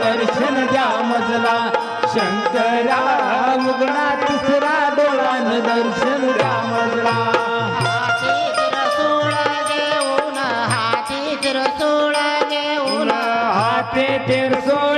दर्शन द्या मजला शंकरा मुगणा तिसरा डोळान दर्शन द्या मजला हाते तिरसोळा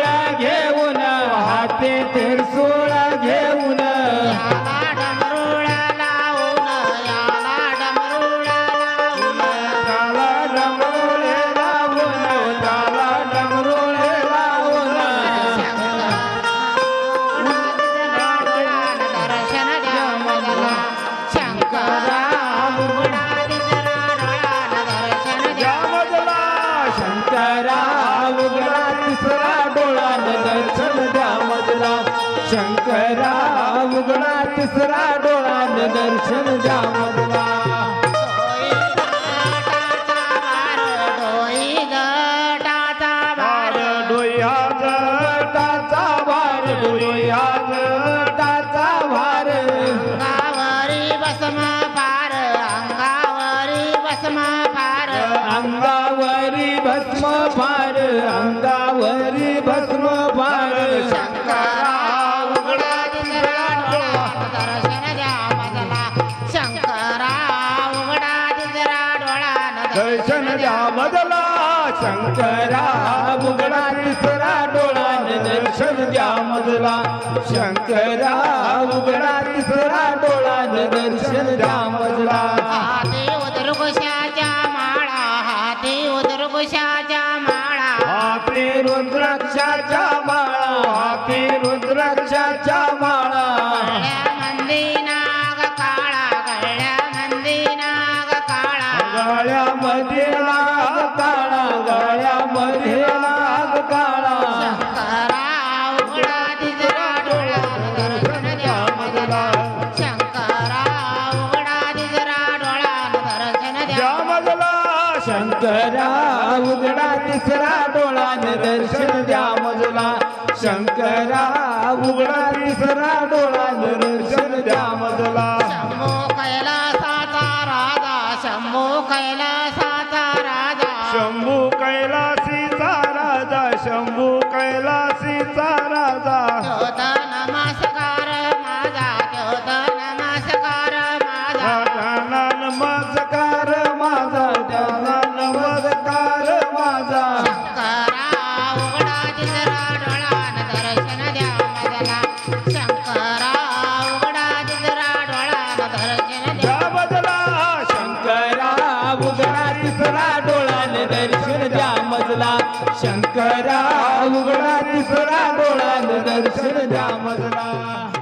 दर्शन द्या मजला शंकरा उघडा तिसरा डोळ्यान दर्शन द्या मजला अंगावरी भस्म फार अंगावरी भस्म फार अंगावरी भस्म फार अंगावरी भस्म फार शंकरा उघडा दिसरा डोळ्यानं दर्शन द्या मजला शंकरा उघडा दिसरा डोळ्यानं दर्शन द्या मजला शंकरा उघडा तिसरा डोळ्यान दर्शन द्या मजला शंकरा उघडा तिसरा डोळ्यान दर्शन द्या मजला देव उदरकुशाच्या उदरकुशाच्या माळा. हाती रुद्राक्षाच्या माळा हाती रुद्राक्षाच्या माळा. गळ्या मंदी नाग काळा गळ्या मंदी नाग काळा. गळ्यामध्ये नाग काळा गळ्यामध्ये नाग काळा. शंकरा दर्शन द्या शंकरा दर्शन द्या. मजला शंकरा उघडा तिसरा डोळ्यान दर्शन द्या मजला. शंकरा उघडा तिसरा डोळ्यान दर्शन द्या मजला. शंभो कैलासाचा राजा शंभो कैलासाचा राजा. शंभू कैलासीचा राजा शंभू कैलासीचा करा उघडा तिसरा डोळा दर्शन द्या मजला